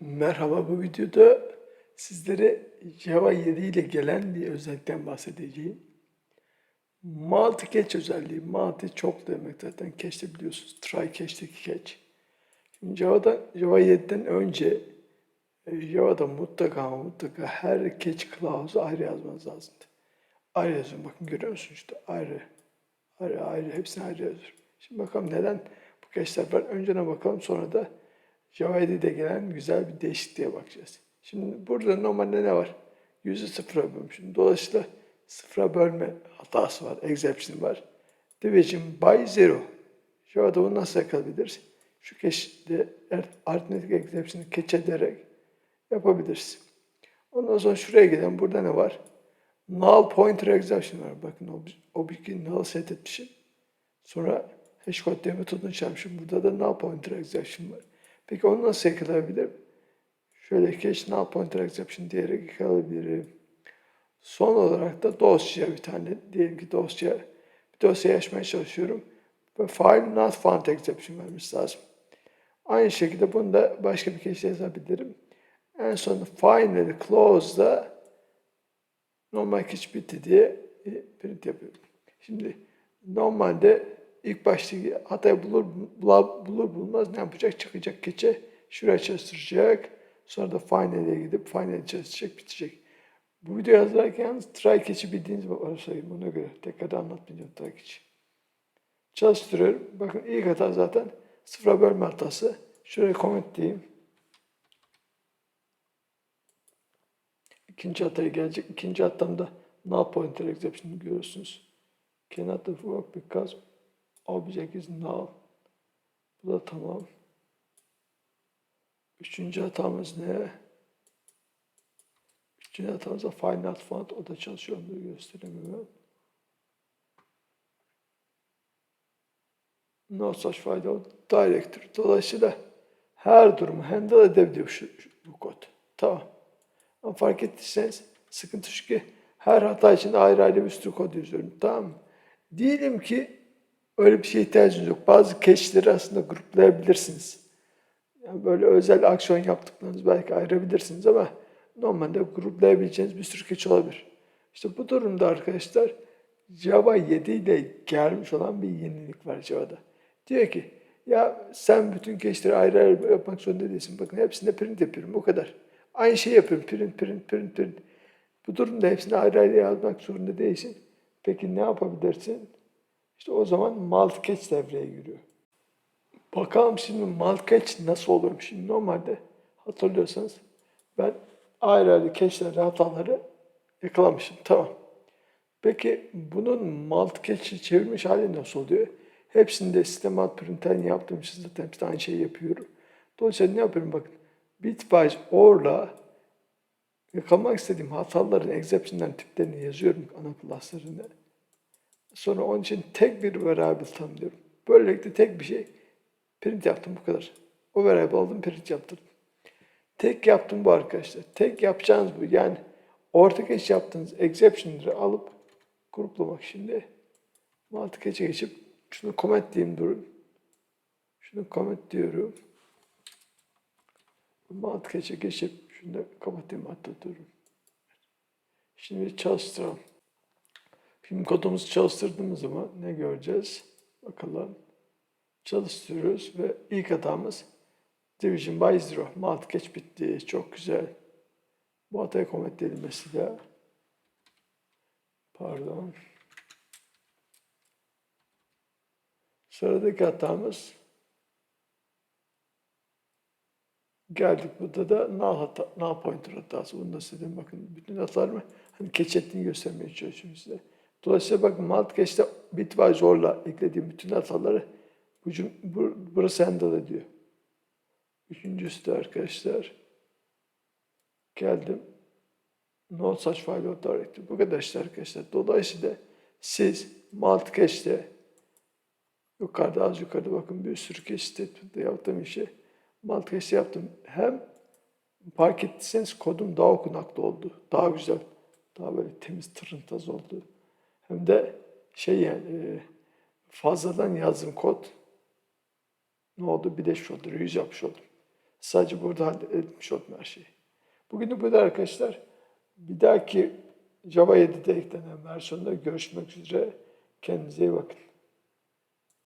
Merhaba, bu videoda sizlere Java 7 ile gelen bir özellikten bahsedeceğim. Multi catch özelliği. Multi çok demek zaten cache de biliyorsunuz. Try cache'deki catch. Şimdi Java'da, Java 7'den önce e, Java'da mutlaka mutlaka her catch clause'u ayrı yazmanız lazımdı. Ayrı yazıyorum. Bakın görüyor musunuz işte ayrı. Ayrı ayrı. Hepsini ayrı yazıyorum. Şimdi bakalım neden bu cache'ler var. Öncene bakalım sonra da 7'de gelen güzel bir değişikliğe bakacağız. Şimdi burada normalde ne var? Yüzü sıfıra bölmüşüm. Dolayısıyla sıfıra bölme hatası var, exception var. Division by zero. Java'da bunu nasıl yakalayabiliriz? Şu cache'de arithmetic exception'ı catch ederek yapabiliriz. Ondan sonra şuraya gelen burada ne var? Null pointer exception var. Bakın o, o bir null set etmişim. Sonra hash diye metodunu çarpmışım. Burada da null pointer exception var. Peki onu nasıl yakalayabilirim? Şöyle catch null pointer exception diyerek yakalayabilirim. Son olarak da dosya bir tane diyelim ki dosya bir dosya açmaya çalışıyorum ve file not found exception vermiş lazım. Aynı şekilde bunu da başka bir cache yazabilirim. En son finally close'da normal catch bitti diye print yapıyorum. Şimdi normalde ilk baştaki hatayı bulur, bulur, bulmaz ne yapacak? Çıkacak keçe şuraya çalıştıracak. Sonra da final'e gidip final'e çalışacak, bitecek. Bu video yazarken try keçi bildiğiniz varsayım ona göre. Tekrar anlatmayacağım try keçi. Çalıştırıyorum. Bakın ilk hata zaten sıfıra bölme hatası. Şuraya comment diyeyim. İkinci hataya gelecek. İkinci hatamda null pointer exception görüyorsunuz. Cannot work because object is null. Bu da tamam. Üçüncü hatamız ne? Üçüncü hatamız da find not found. O da çalışıyor. Onu gösteremiyorum. No such file out directory. Dolayısıyla her durumu handle edebiliyor şu, şu, bu kod. Tamam. Ama fark ettiyseniz sıkıntı şu ki her hata için ayrı ayrı bir sürü kod yazıyorum. Tamam mı? Diyelim ki öyle bir şeye ihtiyacınız yok. Bazı cache'leri aslında gruplayabilirsiniz. Yani böyle özel aksiyon yaptıklarınızı belki ayırabilirsiniz ama normalde gruplayabileceğiniz bir sürü cache olabilir. İşte bu durumda arkadaşlar Java 7 ile gelmiş olan bir yenilik var Java'da. Diyor ki ya sen bütün cache'leri ayrı ayrı yapmak zorunda değilsin. Bakın hepsinde print yapıyorum o kadar. Aynı şeyi yapıyorum. Print, print, print, print. Bu durumda hepsini ayrı ayrı yazmak zorunda değilsin. Peki ne yapabilirsin? İşte o zaman multi-catch devreye giriyor. Bakalım şimdi multi-catch nasıl olur? Şimdi normalde hatırlıyorsanız ben ayrı ayrı cache'leri, hataları yakalamışım. Tamam. Peki bunun multi-catch'i çevirmiş hali nasıl oluyor? Hepsinde sistem alt printen yaptığım için zaten hepsinde aynı şeyi yapıyorum. Dolayısıyla ne yapıyorum bakın. Bitwise or'la yakalamak istediğim hataların exception'ların tiplerini yazıyorum ana class'larına. Sonra onun için tek bir variable tanımlıyorum. Böylelikle tek bir şey print yaptım bu kadar. O variable aldım print yaptım. Tek yaptım bu arkadaşlar. Tek yapacağınız bu. Yani ortak eş yaptığınız exception'ları alıp gruplamak şimdi. Multi geçe geçip şunu comment diyeyim durun. Şunu comment diyorum. Multi geçe geçip şunu kapatayım hatta durun. Şimdi çalıştıralım. Film kodumuzu çalıştırdığımız zaman ne göreceğiz? Bakalım. Çalıştırıyoruz ve ilk hatamız Division by Zero. Multi geç bitti. Çok güzel. Bu hataya comment edelim mesela. Pardon. Sıradaki hatamız geldik burada da null, hata, null pointer hatası. Bunu da size bakın. Bütün hatalarımı hani keçettiğini göstermeye çalışıyorum size. Dolayısıyla bakın multicache'de bitwise or'la eklediğim bütün hataları bu, bu, burası handle ediyor. Üçüncüsü de arkadaşlar geldim. No such file or directory. Bu kadar işte arkadaşlar. Dolayısıyla siz multicache'de yukarıda az yukarıda bakın bir sürü cache statement'da yaptığım işi multicache'de yaptım. Hem fark ettiyseniz kodum daha okunaklı oldu. Daha güzel. Daha böyle temiz tırıntaz oldu. Hem de şey yani fazladan yazdığım kod ne oldu? Bir de şu oldu. Reuse yapmış oldum. Sadece burada halletmiş oldum her şeyi. Bugünlük bu kadar arkadaşlar. Bir dahaki Java 7'de eklenen versiyonda görüşmek üzere. Kendinize iyi bakın.